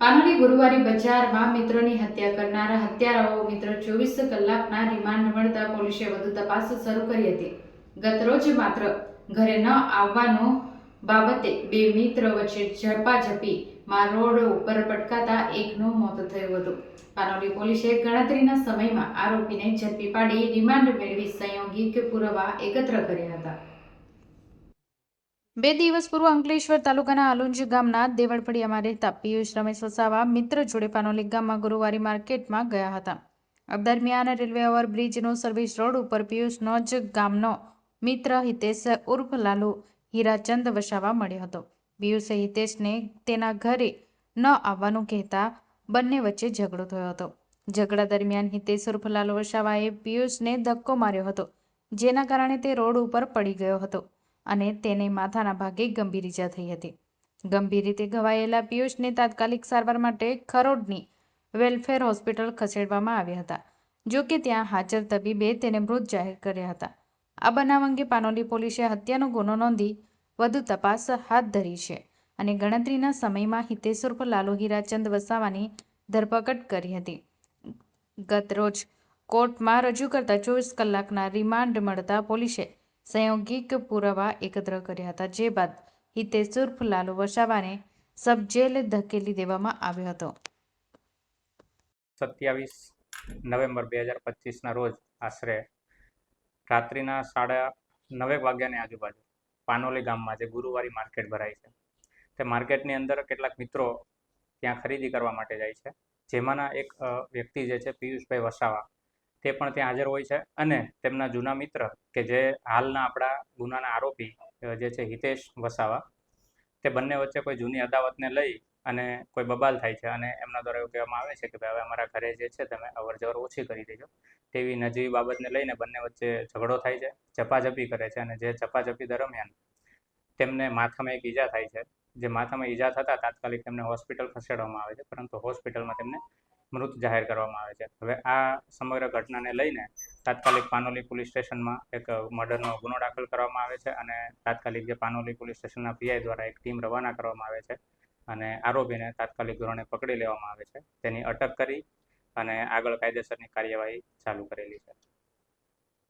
પાનોલી ગુરુવારી બજારમાં મિત્રોની હત્યા કરનારા હત્યારાઓ મિત્ર ચોવીસ કલાકના રિમાન્ડ મળતા પોલીસે વધુ તપાસ શરૂ કરી હતી. ગતરોજ માત્ર ઘરે ન આવવાનો બાબતે બે મિત્ર વચ્ચે ઝપાઝપી માં રોડ ઉપર પટકાતા એકનું મોત થયું હતું. પાનોલી પોલીસે ગણતરીના સમયમાં આરોપીને ઝડપી પાડી રિમાન્ડ મેળવી સંયોગિક પુરાવા એકત્ર કર્યા હતા. બે દિવસ પૂર્વ અંકલેશ્વર તાલુકાના આલુંજ ગામના દેવળફળિયામાં રહેતા પિયુષ રમેશ વસાવા મિત્ર જોડે પાનોલી ગામમાં ગુરુવારી માર્કેટમાં ગયા હતા. દરમિયાન રેલવે ઓવરબ્રિજનો સર્વિસ રોડ ઉપર પિયુષનો જ ગામનો મિત્ર હિતેશ ઉર્ફ લાલુ હીરાચંદ વસાવા મળ્યો હતો. પિયુષે હિતેશને તેના ઘરે ન આવવાનું કહેતા બંને વચ્ચે ઝઘડો થયો હતો. ઝઘડા દરમિયાન હિતેશ ઉર્ફ લાલુ વસાવાએ પિયુષને ધક્કો માર્યો હતો, જેના કારણે તે રોડ ઉપર પડી ગયો હતો. અને તેને માથાના ભાગે ગંભીર ઈજા થઈ હતી. ગંભીર રીતે ઘવાયેલા પિયુષને તાત્કાલિક સારવાર માટે ખરોડની વેલફેર હોસ્પિટલ ખસેડવામાં આવ્યા હતા, જો કે ત્યાં હાજર તબીબે તેને મૃત જાહેર કર્યા હતા. આ બનાવ અંગે પાનોલી પોલીસે હત્યાનો ગુનો નોંધી વધુ તપાસ હાથ ધરી છે અને ગણતરીના સમયમાં હિતેશ્વર પર લાલુ હીરાચંદ વસાવાની ધરપકડ કરી હતી. ગત રોજ કોર્ટમાં રજૂ કરતા ચોવીસ કલાકના રિમાન્ડ મળતા પોલીસે સંયોગિક પુરાવા એકત્ર કર્યા હતા. જે બાદ હિતેશ લાલુ વસાવાને સબજેલ ધકેલી દેવામાં આવ્યો હતો. સત્યાવીસ નવેમ્બર બે હજાર પચીસના રોજ આશરે રાત્રિના સાડા નવેક વાગ્યાની આજુબાજુ પાનોલી ગામમાં જે ગુરુવારી માર્કેટ ભરાય છે, તે માર્કેટની અંદર કેટલાક મિત્રો ત્યાં ખરીદી કરવા માટે જાય છે. જેમાંના એક વ્યક્તિ જે છે પિયુષભાઈ વસાવા તે પણ ત્યાં હાજર હોય છે. અને તેમના જૂના મિત્ર કે જે હાલના આપણા ગુનાના આરોપી જે છે હિતેશ વસાવા, તે બંને વચ્ચે કોઈ જૂની અદાવતને લઈ અને કોઈ બબાલ થાય છે અને એમના દ્વારા એવું કહેવામાં આવે છે કે, ભાઈ, હવે અમારા ઘરે જે છે તમે અવર જવર ઓછી કરી દેજો. તેવી નજીવી બાબતને લઈને બંને વચ્ચે ઝઘડો થાય છે, ઝપાઝપી કરે છે અને જે ઝપાઝપી દરમિયાન તેમને માથામાં એક ઈજા થાય છે. જે માથામાં ઈજા થતાં તાત્કાલિક તેમને હોસ્પિટલ ખસેડવામાં આવે છે, પરંતુ હોસ્પિટલમાં તેમને મૃત જાહેર કરવામાં આવે છે. હવે આ સમગ્ર ઘટનાને લઈને તાત્કાલિક પાનોલી પોલીસ સ્ટેશનમાં એક મર્ડરનો ગુનો દાખલ કરવામાં આવે છે અને તાત્કાલિક જે પાનોલી પોલીસ સ્ટેશનના પીઆઈ દ્વારા એક ટીમ રવાના કરવામાં આવે છે અને આરોપીને તાત્કાલિક ધોરણે પકડી લેવામાં આવે છે. તેની અટક કરી અને આગળ કાયદેસરની કાર્યવાહી ચાલુ કરેલી છે.